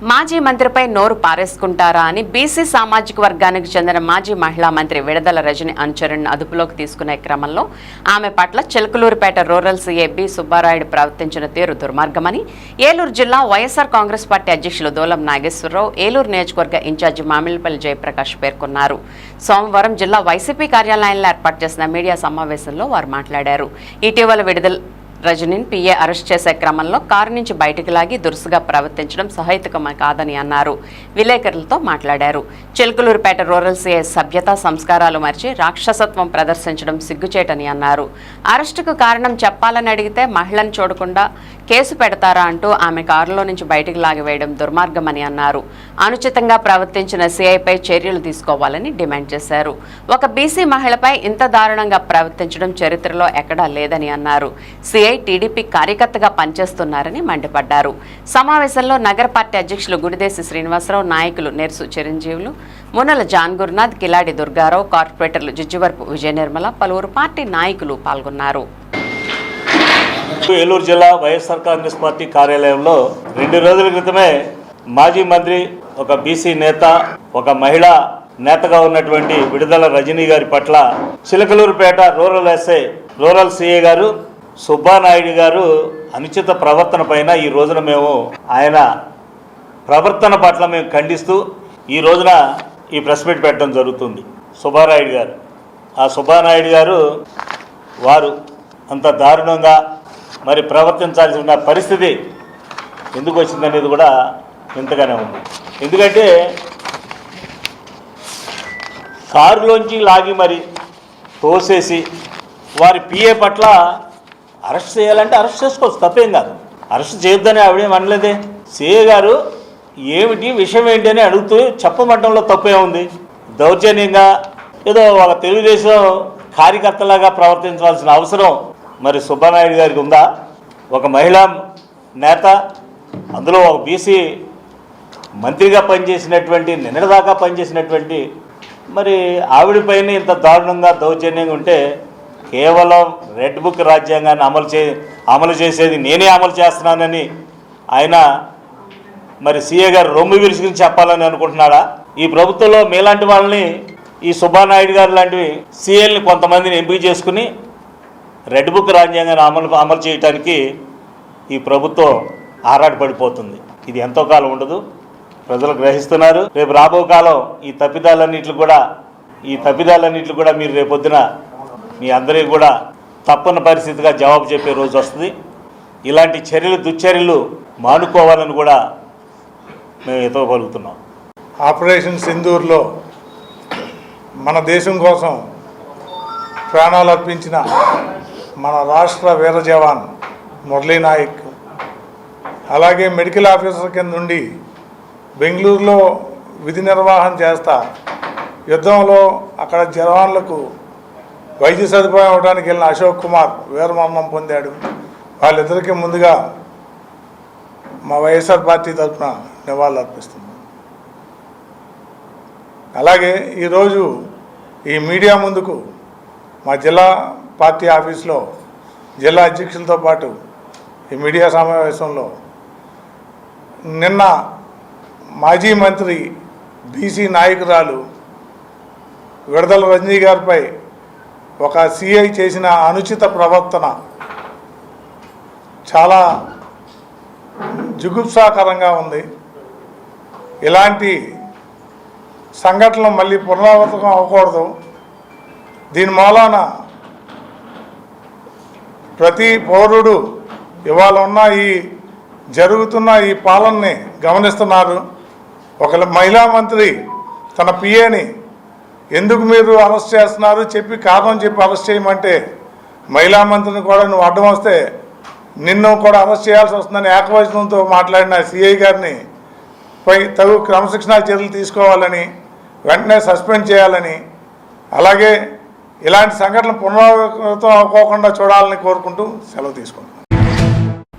మాజీ మంత్రిపై నోరు పారేసుకుంటారా అని బీసీ సామాజిక వర్గానికి చెందిన మాజీ మహిళా మంత్రి విడదల రజని అనుచరుణ్ణి అదుపులోకి తీసుకునే క్రమంలో ఆమె పట్ల Chilakaluripet rural CA B Subbarayudu ప్రవర్తించిన తీరు దుర్మార్గమని ఏలూరు జిల్లా వైఎస్ఆర్ కాంగ్రెస్ పార్టీ అధ్యక్షులు దూలం నాగేశ్వరరావు ఏలూరు నియోజకవర్గ ఇన్ఛార్జి మామిళ్ళపల్లి జయప్రకాష్ పేర్కొన్నారు. సోమవారం జిల్లా వైసీపీ కార్యాలయంలో ఏర్పాటు చేసిన మీడియా సమావేశంలో వారు మాట్లాడారు. ఇటీవల విడుదల రజనీని పీఏ అరెస్ట్ చేసే క్రమంలో కారు నుంచి బయటకు లాగి దురుసుగా ప్రవర్తించడం సహేతుకమ కాదని అన్నారు. విలేకరులతో మాట్లాడారు. చిలుకలూరుపేట రూరల్ సీఐ సభ్యత సంస్కారాలు మరిచి రాక్షసత్వం ప్రదర్శించడం సిగ్గుచేటని అన్నారు. అరెస్టుకు కారణం చెప్పాలని అడిగితే మహిళను చూడకుండా కేసు పెడతారా అంటూ ఆమె కారులో నుంచి బయటకు లాగివేయడం దుర్మార్గమని అన్నారు. అనుచితంగా ప్రవర్తించిన సిఐపై చర్యలు తీసుకోవాలని డిమాండ్ చేశారు. ఒక బీసీ మహిళపై ఇంత దారుణంగా ప్రవర్తించడం చరిత్రలో ఎక్కడా లేదని అన్నారు. సీఐ టీడీపీ కార్యకర్తగా పనిచేస్తున్నారని మండిపడ్డారు. సమావేశంలో నగర పార్టీ అధ్యక్షులు గుడిదేశి శ్రీనివాసరావు నాయకులు నెర్సు చిరంజీవులు మునల జాన్ గురునాథ్ కిలాడి దుర్గారావు కార్పొరేటర్లు జిజ్జువర్పు విజయ నిర్మల పలువురు పార్టీ నాయకులు పాల్గొన్నారు. ఏలూరు జిల్లా వైఎస్ఆర్ కాంగ్రెస్ పార్టీ కార్యాలయంలో రెండు రోజుల క్రితమే మాజీ మంత్రి ఒక బీసీ నేత ఒక మహిళ నేతగా ఉన్నటువంటి విడుదల రజనీ గారి పట్ల Chilakaluripet rural SA rural CA గారు సుబ్బానాయుడు గారు అనుచిత ప్రవర్తన పైన ఈ రోజున మేము ఆయన ప్రవర్తన పట్ల మేము ఖండిస్తూ ఈ రోజున ఈ ప్రెస్ మీట్ పెట్టడం జరుగుతుంది. సుబ్బారాయుడు గారు. ఆ సుబ్బానాయుడు గారు వారు అంత దారుణంగా మరి ప్రవర్తించాల్సిన పరిస్థితి ఎందుకు వచ్చిందనేది కూడా ఇంతగానే ఉంది. ఎందుకంటే కారులోంచి లాగి మరి తోసేసి వారి పిఏ పట్ల అరెస్ట్ చేయాలంటే అరెస్ట్ చేసుకోవచ్చు తప్పేం కాదు. అరెస్ట్ చేయొద్దని ఆవిడేం అనలేదే? సిఏ గారు ఏమిటి విషయం ఏంటి అని అడుగుతూ చెప్పమంటంలో తప్పే ఉంది. దౌర్జన్యంగా ఏదో ఒక తెలుగుదేశం కార్యకర్తలాగా ప్రవర్తించాల్సిన అవసరం మరి సుబ్బానాయుడు గారికి ఉందా? ఒక మహిళా నేత అందులో ఒక బీసీ మంత్రిగా పనిచేసినటువంటి నిన్నటిదాకా పనిచేసినటువంటి మరి ఆవిడపైన ఇంత దారుణంగా దౌర్జన్యంగా ఉంటే కేవలం రెడ్ బుక్ రాజ్యాంగాన్ని అమలు చే అమలు చేసేది నేనే అమలు చేస్తున్నానని ఆయన మరి సీఏ గారు రొమ్ము విరుచుకుని చెప్పాలని అనుకుంటున్నాడా? ఈ ప్రభుత్వంలో మీలాంటి వాళ్ళని ఈ సుబ్బానాయుడు గారు లాంటివి సీఏల్ని కొంతమందిని ఎంపిక చేసుకుని రెడ్ బుక్ రాజ్యాంగాన్ని అమలు అమలు చేయడానికి ఈ ప్రభుత్వం ఆరాటపడిపోతుంది. ఇది ఎంతో కాలం ఉండదు. ప్రజలు గ్రహిస్తున్నారు. రేపు రాబో కాలం ఈ తప్పిదాలన్నింటికి కూడా ఈ తప్పిదాలన్నింటికి కూడా మీరు రేపొద్దున మీ అందరికీ కూడా తప్పని పరిస్థితిగా జవాబు చెప్పే రోజు వస్తుంది. ఇలాంటి చర్యలు దుశ్చర్యలు మానుకోవాలని కూడా మేము ఎతవగలుగుతున్నాం ఆపరేషన్ సింధూర్లో మన దేశం కోసం ప్రాణాలు అర్పించిన మన రాష్ట్ర వీర జవాన్ మురళీ నాయక్ అలాగే మెడికల్ ఆఫీసర్ కింద నుండి బెంగళూరులో విధి నిర్వహణ చేస్తా యుద్ధంలో అక్కడ జవాన్లకు వైద్య సదుపాయం అవడానికి వెళ్ళిన అశోక్ కుమార్ వీరమరణం పొందాడు. వాళ్ళిద్దరికీ ముందుగా మా వైఎస్ఆర్ పార్టీ తరఫున నివాళులు అర్పిస్తున్నాం. అలాగే ఈరోజు ఈ మీడియా ముందుకు మా జిల్లా పార్టీ ఆఫీస్లో జిల్లా అధ్యక్షులతో పాటు ఈ మీడియా సమావేశంలో నిన్న మాజీ మంత్రి బీసీ నాయకురాలు విడదల రజనీ గారిపై ఒక సిఐ చేసిన అనుచిత ప్రవర్తన చాలా జుగుప్సాకరంగా ఉంది. ఇలాంటి సంఘటనలు మళ్ళీ పునరావృతం అవ్వకూడదు. దీని మూలాన ప్రతి పౌరుడు ఇవాళ ఉన్న ఈ జరుగుతున్న ఈ పాలనని గమనిస్తున్నారు. ఒక మహిళా మంత్రి తన పిఏని ఎందుకు మీరు అరెస్ట్ చేస్తున్నారు? చెప్పి కారణం చెప్పి అరెస్ట్ చేయమంటే మహిళా మంత్రిని కూడా నువ్వు అడ్డం వస్తే నిన్ను కూడా అరెస్ట్ చేయాల్సి వస్తుందని ఏకవచనంతో మాట్లాడిన సిఐ గారిని పై తగు క్రమశిక్షణా చర్యలు తీసుకోవాలని వెంటనే సస్పెండ్ చేయాలని అలాగే ఇలాంటి సంఘటనలు పునరావృతం అవ్వకుండా చూడాలని కోరుకుంటూ సెలవు తీసుకుంటాం